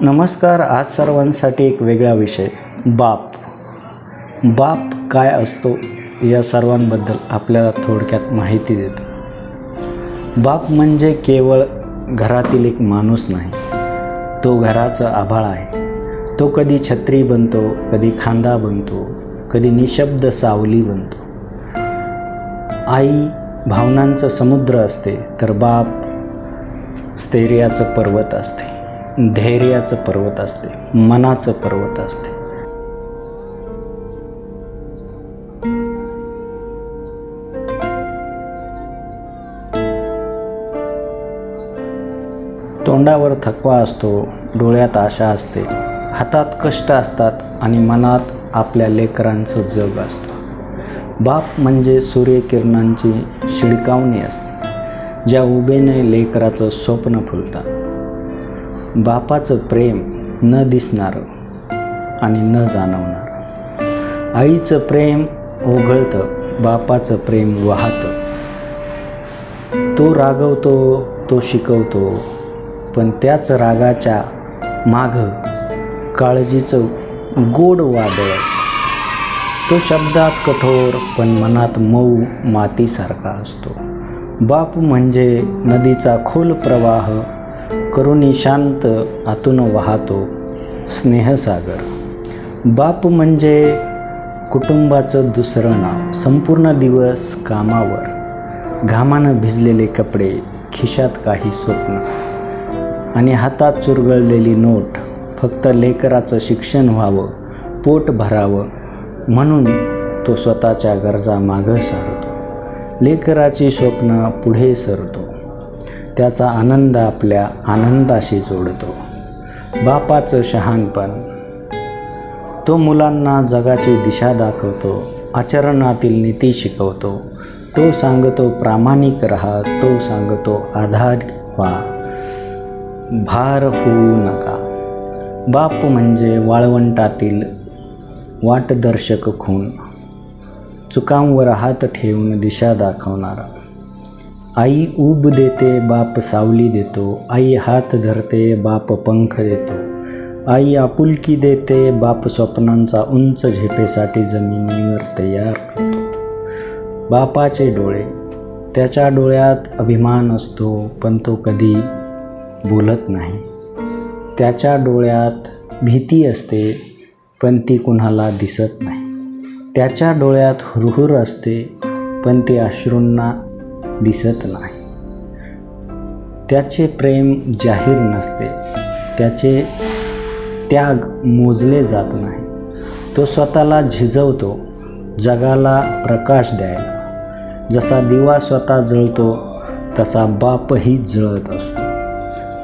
नमस्कार आज सर्वांसाठी एक वेगळा विषय बाप. बाप काय असतो या सर्वांबद्दल आपल्याला थोडक्यात माहिती देतो. बाप म्हणजे केवळ घरातील एक माणूस नाही तो घराचं आभाळ आहे. तो कधी छत्री बनतो कधी खांदा बनतो कधी निशब्द सावली बनतो. आई भावनांचं समुद्र असते तर बाप स्थैर्याचं पर्वत असते. धैर्याचं पर्वत असते मनाचं पर्वत असते. तोंडावर थकवा असतो डोळ्यात आशा असते हातात कष्ट असतात आणि मनात आपल्या लेकरांचं जग असतं. बाप म्हणजे सूर्यकिरणांची शिडकावणी असते ज्या उभेने लेकराचं स्वप्न फुलतात. बापाचं प्रेम न दिसणारं आणि न जाणवणारं. आईचं प्रेम ओघळतं बापाचं प्रेम वाहतं. तो रागवतो तो शिकवतो पण त्याच रागाच्या मागं काळजीचं गोड वादळ असतं. तो शब्दात कठोर पण मनात मऊ मातीसारखा असतो. बाप म्हणजे नदीचा खोल प्रवाह करुणी शांत आतून वाहतो स्नेहसागर. बाप म्हणजे कुटुंबाचं दुसरं नाव. संपूर्ण दिवस कामावर. घामानं भिजलेले कपडे खिशात काही स्वप्न. आणि हातात चुरगळलेली नोट फक्त लेकराचं शिक्षण व्हावं पोट भरावं म्हणून तो स्वतःच्या गरजा मागं सारतो. लेकराची स्वप्न पुढे सरतो. त्याचा आनंद आपल्या आनंदाशी जोडतो. बापाचं शहाणपण. तो मुलांना जगाची दिशा दाखवतो आचरणातील नीती शिकवतो. तो सांगतो प्रामाणिक राहा तो सांगतो आधार व्हा. भार होऊ नका. बाप म्हणजे वाळवंटातील वाटदर्शक खून. चुकांवर हात ठेवून दिशा दाखवणारा. आई ऊब देते बाप सावली देतो. आई हात धरते बाप पंख देतो. आई आपुलकी देते बाप स्वप्नांचा उंच झेपेसाठी जमिनीवर तयार करतो. बापाचे डोळे त्याच्या डोळ्यात अभिमान असतो पण तो कधी बोलत नाही. त्याच्या डोळ्यात भीती असते पण ती कुणाला दिसत नाही. त्याच्या डोळ्यात हुरहुर असते पण ती अश्रूंना दिसत नाही. त्याचे प्रेम जाहीर नसते. त्याचे त्याग मोजले जात नाही. तो स्वतःला झिजवतो जगाला प्रकाश द्यायला. जसा दिवा स्वतः जळतो तसा बापही जळत असतो.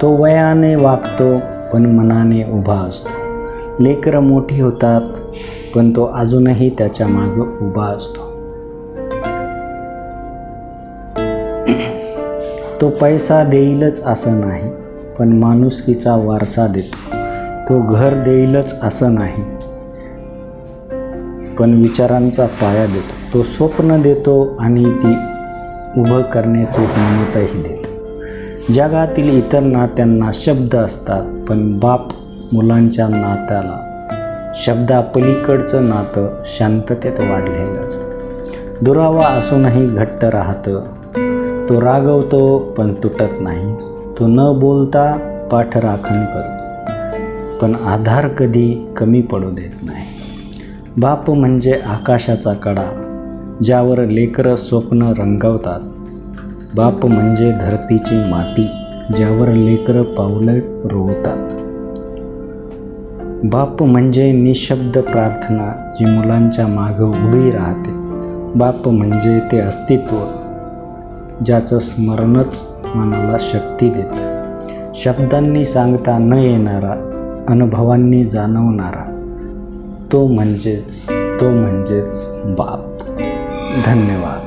तो वयाने वागतो पण मनाने उभा असतो. लेकरं मोठी होतात पण तो अजूनही त्याच्या मागं उभा असतो. तो पैसा देईलच असं नाही पण माणुसकीचा वारसा देतो. तो घर देईलच असं नाही पण विचारांचा पाया देतो. तो स्वप्न देतो आणि ती उभं करण्याची हिंमतही देतो. जगातील इतर नात्यांना शब्द असतात पण बाप मुलांच्या नात्याला शब्दापलीकडचं नातं शांततेत वाढलेलं असतं. दुरावा असूनही घट्ट राहतं तो रागवतो पण तुटत नाही. तो न बोलता पाठराखण करतो. पण आधार कधी कमी पडू देत नाही. बाप म्हणजे आकाशाचा कडा ज्यावर लेकरं स्वप्न रंगवतात. बाप म्हणजे धरतीची माती ज्यावर लेकरं पावलं रोवतात. बाप म्हणजे निशब्द प्रार्थना जी मुलांच्या मागं उभी राहते. बाप म्हणजे ते अस्तित्व ज्याचं स्मरणच मनाला शक्ती देतं. शब्दांनी सांगता न येणारा अनुभवांनी जाणवणारा तो म्हणजेच तो म्हणजेच बाप. धन्यवाद.